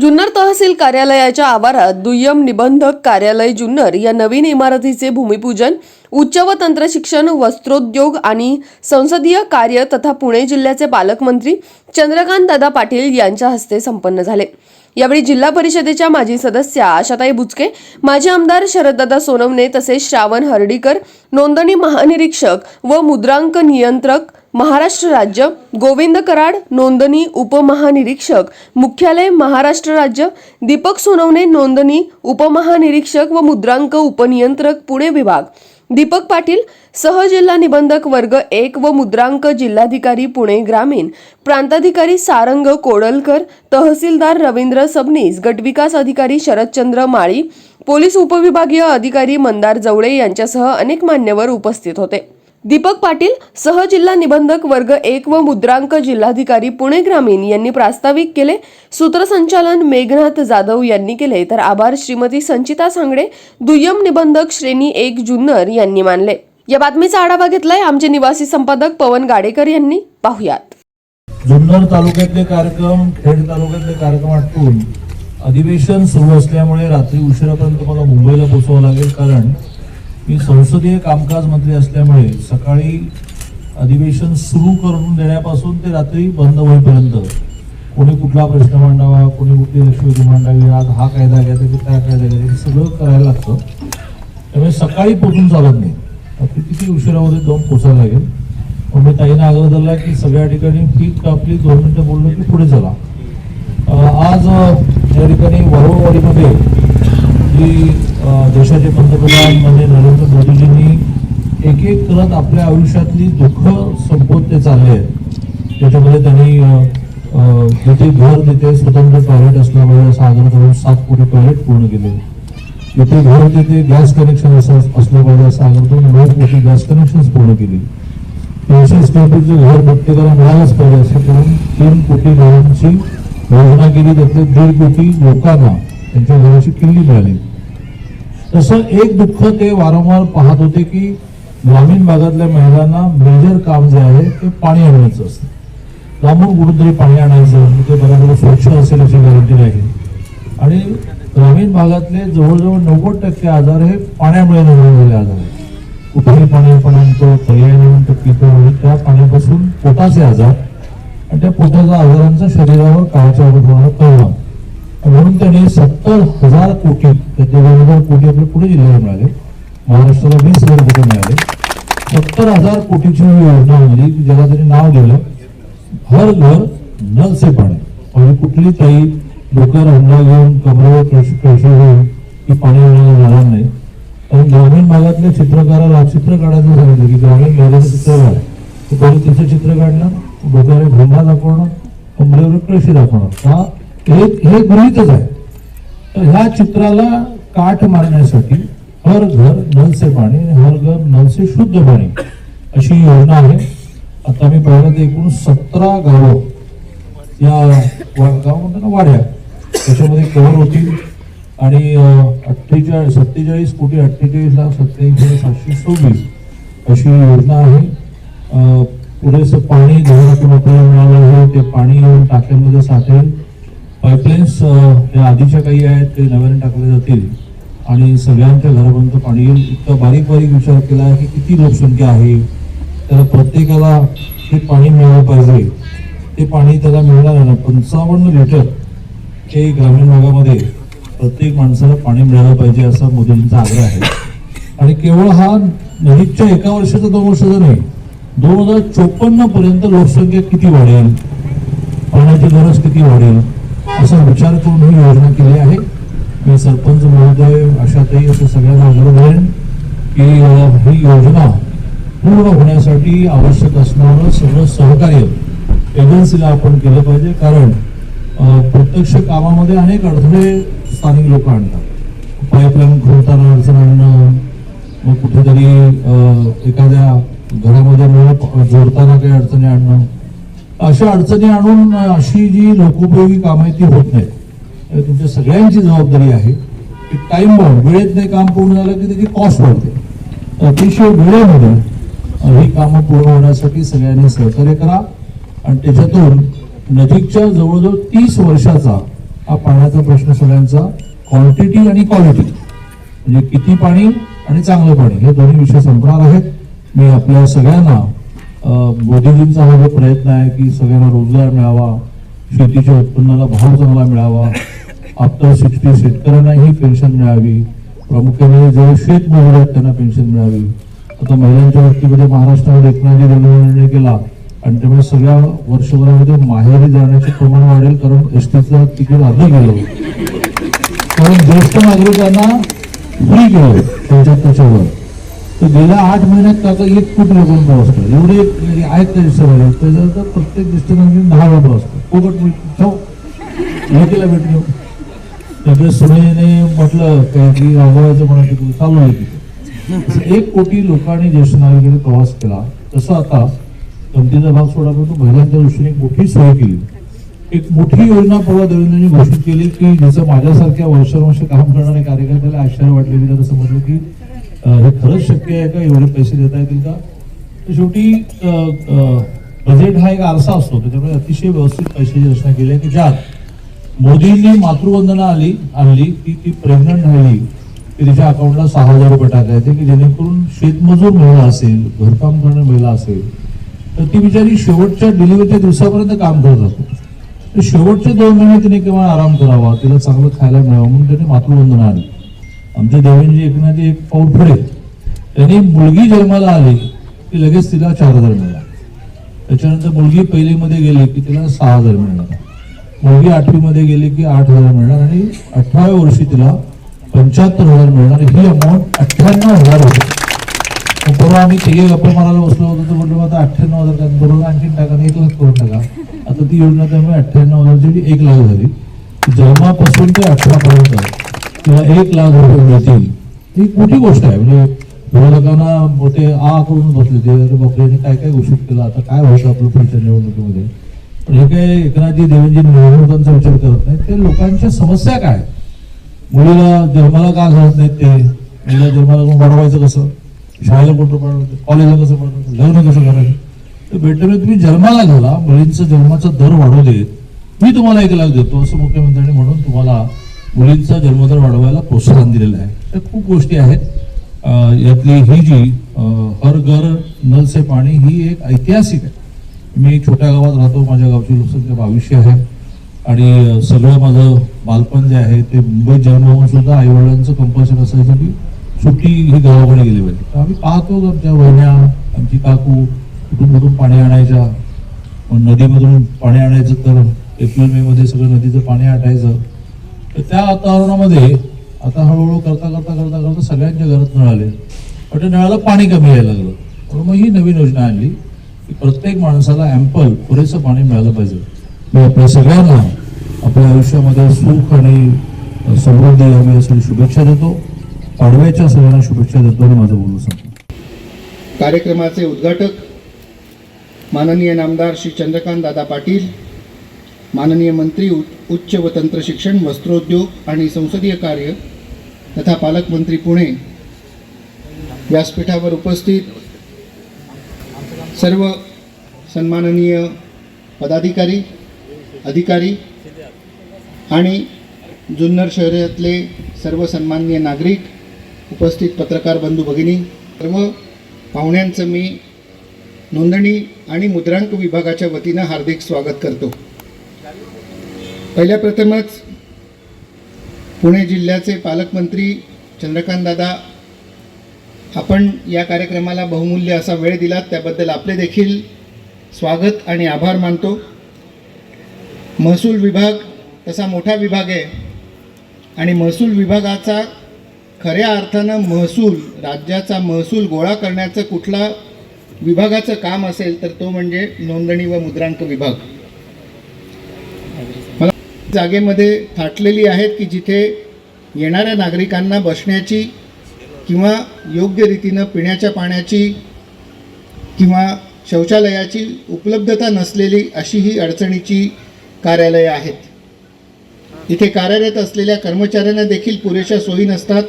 जुन्नर तहसील कार्यालयाच्या आवारात दुय्यम निबंधक कार्यालय जुन्नर या नवीन इमारतीचे भूमिपूजन उच्च व तंत्रशिक्षण वस्त्रोद्योग आणि संसदीय कार्य तथा पुणे जिल्ह्याचे पालकमंत्री चंद्रकांत दादा पाटील यांच्या हस्ते संपन्न झाले. यावेळी जिल्हा परिषदेच्या माजी सदस्या आशाताई बुचके माजी आमदार शरददादा सोनवणे तसेच श्रावण हर्डीकर नोंदणी महानिरीक्षक व मुद्रांक नियंत्रक महाराष्ट्र राज्य गोविंद कराड नोंदणी उपमहानिरीक्षक मुख्यालय महाराष्ट्र राज्य दीपक सोनवणे नोंदणी उपमहानिरीक्षक व मुद्रांक उपनियंत्रक पुणे विभाग. दीपक पाटील सहजिल्हा निबंधक वर्ग एक व मुद्रांक जिल्हाधिकारी पुणे ग्रामीण. प्रांताधिकारी सारंग कोडलकर तहसीलदार रवींद्र सबनीस गटविकास अधिकारी शरदचंद्र माळी पोलीस उपविभागीय अधिकारी मंदार जवळे यांच्यासह अनेक मान्यवर उपस्थित होते. दीपक पाटील सहजिल्हा निबंधक वर्ग एक व मुद्रांक जिल्हाधिकारी पुणे ग्रामीण यांनी प्रास्ताविक केले. सूत्रसंचालन मेघनाथ जाधव यांनी केले. तर आभार श्रीमती संचिता सांगडे दुय्यम निबंधक श्रेणी एक जुन्नर यांनी मानले. या बातमीचा आढावा घेतलाय आमचे निवासी संपादक पवन गाडेकर यांनी. पाहुयात. जुन्नर तालुक्यातले कार्यक्रम खेड तालुक्यातले कार्यक्रम आटपून अधिवेशन सुरू असल्यामुळे रात्री उशिरापर्यंत मला मुंबईला पोहोचवावं लागेल कारण मी संसदीय कामकाज मंत्री असल्यामुळे सकाळी अधिवेशन सुरू करून देण्यापासून ते रात्री बंद होईपर्यंत कोणी कुठला प्रश्न मांडावा कोणी कुठली लक्षवेधी मांडावी आज हा कायदा घ्या त्याच्यात त्या कायदा घ्या हे सगळं करायला लागतं. त्यामुळे सकाळी पोचून चालत नाही. आपली किती उशिरामध्ये जाऊन पोचायला लागेल. मग मी ताईने आग्रह धरला की सगळ्या ठिकाणी पीक कापली दोन मिनटं बोललो की पुढे चला. आज या ठिकाणी वरवळवाडीमध्ये जी देशाचे पंतप्रधान म्हणजे नरेंद्र मोदीजींनी एक एक करत आपल्या आयुष्यातली दुःख संपवत ते चालले आहेत. त्याच्यामध्ये त्यांनी जिथे घर तिथे स्वतंत्र टॉयलेट असल्यामुळे पाहिजे असं करून सात कोटी टॉयलेट पूर्ण केले. जिथे घर तिथे गॅस कनेक्शन असं असलं पाहिजे असं करून नऊ कोटी गॅस कनेक्शन पूर्ण केली. तीनशे स्क्वेअर फीटचं घर प्रत्येकाला मिळालंच पाहिजे असं करून तीन कोटी घरांची योजना केली. त्यातले दीड कोटी लोकांना त्यांच्या घराची किल्ली मिळाली. तसं एक दुःख ते वारंवार पाहत होते की ग्रामीण भागातल्या महिलांना मेजर काम जे आहे ते पाणी आणण्याचं असतं. लांबून कुठून तरी पाणी आणायचं ते बरोबर स्वच्छ असेल अशी गॅरंटी नाही आणि ग्रामीण भागातले जवळजवळ नव्वद टक्के आजार हे पाण्यामुळे निर्माण झालेले आजार आहेत. कुठेही पाणी आपण आणतो पर्यायी म्हणतो पितो त्या पाण्यापासून पोटाचे आजार आणि त्या पोटाच्या आजारांचा शरीरावर काळाच्या अगोदर परिणाम. म्हणून त्यांनी सत्तर हजार कोटी दोन हजार कोटी आपल्या पुणे जिल्ह्याला मिळाले. महाराष्ट्राला वीस हजार कोटी मिळाले. सत्तर हजार कोटीची योजना होती. की ज्याला त्यांनी नाव दिलं. हर घर नल से पाणी म्हणजे कुठली ताई डोक्यावर अंडा घेऊन कमरेवर पैसे घेऊन की पाणी येणार जाणार नाही. आणि ग्रामीण भागातल्या चित्रकाराला चित्र काढायचं सांगितलं की ग्रामीण भागाचं चित्र काढ. तर पहिले तिचं चित्र काढणार? डोक्यावर भोंगा दाखवणार? कमरेवर कळशी दाखवणार? हा हे हे गृहितच आहे. तर ह्या चित्राला काठ मारण्यासाठी हर घर नल से पाणी हर घर नल से शुद्ध पाणी अशी योजना आहे. आता मी पाहिलं तर एकूण सतरा गावं या गाव म्हणतात ना वाड्या त्याच्यामध्ये कव्हर होतील आणि अठ्ठेचाळीस सत्तेचाळीस कोटी अठ्ठेचाळीस लाख सत्याऐंशी सातशे सव्वीस अशी योजना आहे. पुरेसं पाणी धरणातून आपल्याला मिळालं आहे ते पाणी येऊन टाक्यांमध्ये साठेल. पाईपलाईन्स या आधीच्या काही आहेत ते नव्याने टाकले जातील. आणि सगळ्यांच्या घरापर्यंत पाणी येईल इतका बारीक बारीक विचार केला आहे की किती लोकसंख्या आहे. त्याला प्रत्येकाला ते पाणी मिळालं पाहिजे. ते पाणी त्याला मिळणार ना पंचावन्न लिटर हे ग्रामीण भागामध्ये प्रत्येक माणसाला पाणी मिळालं पाहिजे असा मोदींचा आग्रह आहे. आणि केवळ हा नजीकच्या एका वर्षाचा दोन वर्षाचा नाही दोन हजार चोपन्न पर्यंत लोकसंख्या किती वाढेल? पाण्याची गरज किती वाढेल? असा विचार करून ही योजना केली आहे. मी सरपंच महोदय आशाताई असं सगळ्यांना आग्रह करेन की ही योजना पूर्ण होण्यासाठी आवश्यक असणारं सगळं सहकार्य एजन्सीला आपण केलं पाहिजे. कारण प्रत्यक्ष कामामध्ये अनेक अडथळे स्थानिक लोक आणतात. पाईपलाईन खोलताना अडचण आणणं मग कुठेतरी एखाद्या घरामध्ये नळ जोडताना काही अडचणी आणणं अशा अडचणी आणून अशी जी लोकोपयोगी कामं आहेत ती होत नाहीत. तुमच्या सगळ्यांची जबाबदारी आहे की टाइम बाउंड वेळेत नाही काम पूर्ण झालं की त्याची कॉस्ट वाढते. अतिशय वेळेमध्ये ही कामं पूर्ण होण्यासाठी सगळ्यांनी सहकार्य करा. आणि त्याच्यातून नजीकच्या जवळजवळ तीस वर्षाचा हा पाण्याचा प्रश्न सगळ्यांचा क्वांटिटी आणि क्वालिटी म्हणजे किती पाणी आणि चांगलं पाणी हे दोन्ही विषय संपणार आहेत. मी आपल्या सगळ्यांना मोदीजींचा हा जो प्रयत्न आहे की सगळ्यांना रोजगार मिळावा शेतीच्या उत्पन्नाला भाव चांगला मिळावा आफ्टर सिक्स्टी शेतकऱ्यांनाही पेन्शन मिळावी प्रामुख्याने जे शेतमजूर आहेत त्यांना पेन्शन मिळावी. आता महिलांच्या बाबतीमध्ये महाराष्ट्रामध्ये एकनाथजी रेल्वे निर्णय केला आणि त्यामुळे सगळ्या वर्षभरामध्ये माहेरी जाण्याचे प्रमाण वाढेल कारण एस टीचं तिकीट आधी गेलं कारण ज्येष्ठ नागरिकांना फ्री केलं त्यांच्या त्याच्यावर तर गेल्या आठ महिन्यात काका एक कोटी लोकांना असतो एवढे एक- आहेत त्या दिवसामध्ये त्याच्यानंतर प्रत्येक ज्येष्ठ दहा वेळा असतो कोकट फुकट मी ठेव भेटलो त्याच्या सुनेने म्हटलं काय की राघवायचं म्हणा की चालू आहे तिथे एक कोटी लोकांनी ज्येष्ठ नागरिकांनी प्रवास केला. तसं आता गमतीचा भाग सोडा परंतु महिलांच्या दृष्टीने मोठी सोय केली. एक मोठी योजना परवा देवेंद्रजी घोषित केली की जसं माझ्यासारख्या वर्षानुवर्ष काम करणाऱ्या कार्यकर्त्याला आश्चर्य वाटले त्याला समजलं की हे खरंच शक्य आहे का? एवढे पैसे देता येतील का? शेवटी बजेट हा एक आरसा असतो. त्याच्यामुळे अतिशय व्यवस्थित पैशाची रचना केली आहे. की ज्यात मोदींनी मातृवंदना आली आणली की ती प्रेग्नंट राहिली की तिच्या अकाउंटला सहा हजार रुपये टाकायचे की जेणेकरून शेतमजूर महिला असेल घरकाम करणारी महिला असेल तर ती बिचारी शेवटच्या डिलिव्हरीच्या दिवसापर्यंत काम करत असतो. तर शेवटचे दोन महिने तिने केव्हा आराम करावा तिला चांगलं खायला मिळावं म्हणून त्याने मातृवंदना आणली. आमच्या देवींची एकनाथजी एक पाऊल पुढे. त्यांनी मुलगी जन्माला आली की लगेच तिला चार हजार मिळाला. त्याच्यानंतर मुलगी पहिलीमध्ये गेली की तिला सहा हजार मिळणार. मुलगी आठवीमध्ये गेली की आठ हजार मिळणार आणि अठराव्या वर्षी तिला पंच्याहत्तर हजार मिळणार. ही अमाऊंट अठ्ठ्याण्णव हजार होती. परवा आम्ही तिघे गप्पा मारायला बसलो होतो तर म्हटलं आता अठ्ठ्याण्णव हजार का बरोबर आणखीन टाका आणि एक लाख करून टाका. आता ती योजना त्यामुळे अठ्ठ्याण्णव हजारची एक लाख झाली जन्मापासून ते अठरा पर्यंत किंवा एक लाख रुपये मिळतील. ही मोठी गोष्ट आहे. म्हणजे विरोधकांना मोठे आ करून बसले ते. अरे बापरे काय काय घोषित केलं? आता काय व्हायचं आपलं पुढच्या निवडणुकीमध्ये? पण हे काय एकनाथजी देवेंजी निवडणुकांचा विचार करत नाही ते लोकांच्या समस्या काय? मुलीला जन्माला का घालत नाहीत ते? मुलीला जन्माला कोण वाढवायचं कसं? शाळेला कुठं पाठवायचं कॉलेजला कसं पाठवायचं लग्न कसं करायचं? तर बेटर तुम्ही जन्माला घाला. मुलींचा जन्माचा दर वाढवले देत. मी तुम्हाला एक लाख देतो असं मुख्यमंत्र्यांनी म्हणून तुम्हाला मुलींचा जन्मदर वाढवायला प्रोत्साहन दिलेलं आहे. तर खूप गोष्टी आहेत. यातली ही जी हर घर नल से पाणी ही एक ऐतिहासिक आहे. मी एक छोट्या गावात राहतो माझ्या गावची लोकसंख्या बावीसशे आहे. आणि सगळं माझं बालपण जे आहे ते मुंबईत जन्मवून सुद्धा आईवडिलांचं कंपल्शन असायचं की सुट्टी ही गावाकडे गेली पाहिजे. तर आम्ही पाहतो आमच्या वहिन्या आमची काकू कुठून पाणी आणायच्या नदीमधून पाणी आणायचं तर एप्रिल मे मध्ये सगळं नदीचं पाणी आटायचं. त्या वातावरणामध्ये आता हळूहळू करता करता करता करता सगळ्यांच्या घरात नळाले पण त्या नळाला पाणी कमी यायला लागलं. म्हणून मग ही नवीन योजना आणली की प्रत्येक माणसाला ॲम्पल पुरेसं पाणी मिळालं पाहिजे. मी आपल्या सगळ्यांना आपल्या आयुष्यामध्ये सुख आणि समृद्धी हवी यासाठी शुभेच्छा देतो. पाडव्याच्या सगळ्यांना शुभेच्छा देतो आणि माझं बोलू सांगतो कार्यक्रमाचे उद्घाटक माननीय नामदार श्री चंद्रकांत दादा पाटील माननीय मंत्री उ- उच्च व तंत्र शिक्षण वस्त्रोद्योग आणि संसदीय कार्य तथा पालकमंत्री पुणे व्यासपीठावर उपस्थित सर्व सन्माननीय पदाधिकारी अधिकारी आणि जुन्नर शहरातले सर्व सन्माननीय नागरिक उपस्थित पत्रकार बंधू भगिनी सर्व पाहुण्यांचं मी नोंदणी आणि मुद्रांक विभागाच्या वतीनं हार्दिक स्वागत करतो. पहिल्या प्रथमच पुणे जिल्ह्याचे पालकमंत्री चंद्रकांतदादा आपण या कार्यक्रमाला बहुमूल्य असा वेळ दिलात. त्याबद्दल आपले देखील स्वागत आणि आभार मानतो. महसूल विभाग तसा मोठा विभाग आहे आणि महसूल विभागाचा खऱ्या अर्थानं महसूल राज्याचा महसूल गोळा करण्याचं कुठला विभागाचं काम असेल तर तो म्हणजे नोंदणी व मुद्रांक विभाग. जागेमध्ये थाटलेली आहेत की जिथे येणाऱ्या नागरिकांना बसण्याची किंवा योग्य रीतीनं पिण्याच्या पाण्याची किंवा शौचालयाची उपलब्धता नसलेली अशी ही अडचणीची कार्यालयं आहेत. इथे कार्यरत असलेल्या कर्मचाऱ्यांना देखील पुरेशा सोयी नसतात.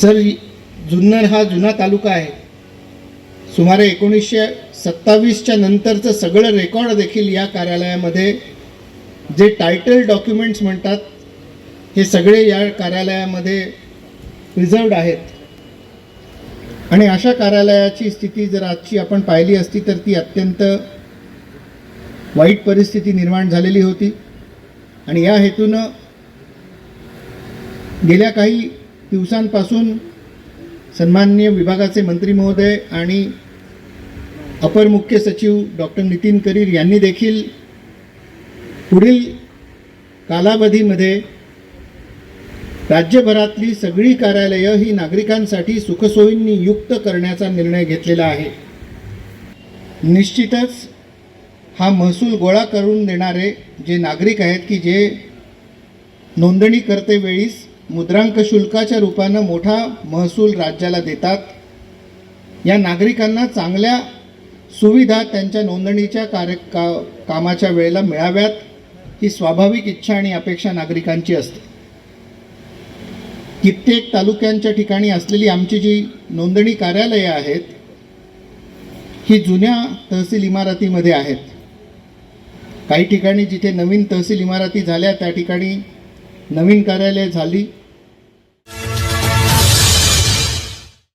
सर जुन्नर हा जुना तालुका आहे. सुमारे एकोणीसशे सत्तावीसच्या नंतरचं सगळं रेकॉर्ड देखील या कार्यालयामध्ये जे टायटल डॉक्युमेंट्स म्हणतात हे सगळे या कार्यालयामध्ये प्रिझर्वड आहेत. आणि अशा कार्यालयाची स्थिती जर आजची आपण पाहिली असती तर ती अत्यंत वाईट परिस्थिती निर्माण झालेली होती. आणि या हेतूनं गेल्या काही दिवसांपासून सन्माननीय विभागाचे मंत्री महोदय आणि अपर मुख्य सचिव डॉक्टर नितीन करीर यांनी देखील पुढील कालावधीमध्ये राज्यभरातली सगळी कार्यालयं ही नागरिकांसाठी सुखसोयींनी युक्त करण्याचा निर्णय घेतलेला आहे. निश्चितच हा महसूल गोळा करून देणारे जे नागरिक आहेत की जे नोंदणी करते वेळीस मुद्रांक शुल्काच्या रूपानं मोठा महसूल राज्याला देतात या नागरिकांना चांगल्या सुविधा त्यांच्या नोंदणीच्या कार्य का कामाच्या वेळेला मिळाव्यात. ही स्वाभाविक इच्छा आणि अपेक्षा नागरिकांची असते. कित्येक तालुक्यांच्या ठिकाणी असलेली आमची जी नोंदणी कार्यालये आहेत ही जुन्या तहसील इमारतीमध्ये आहेत. काही ठिकाणी जिथे नवीन तहसील इमारती झाल्या त्या ठिकाणी नवीन कार्यालय झाली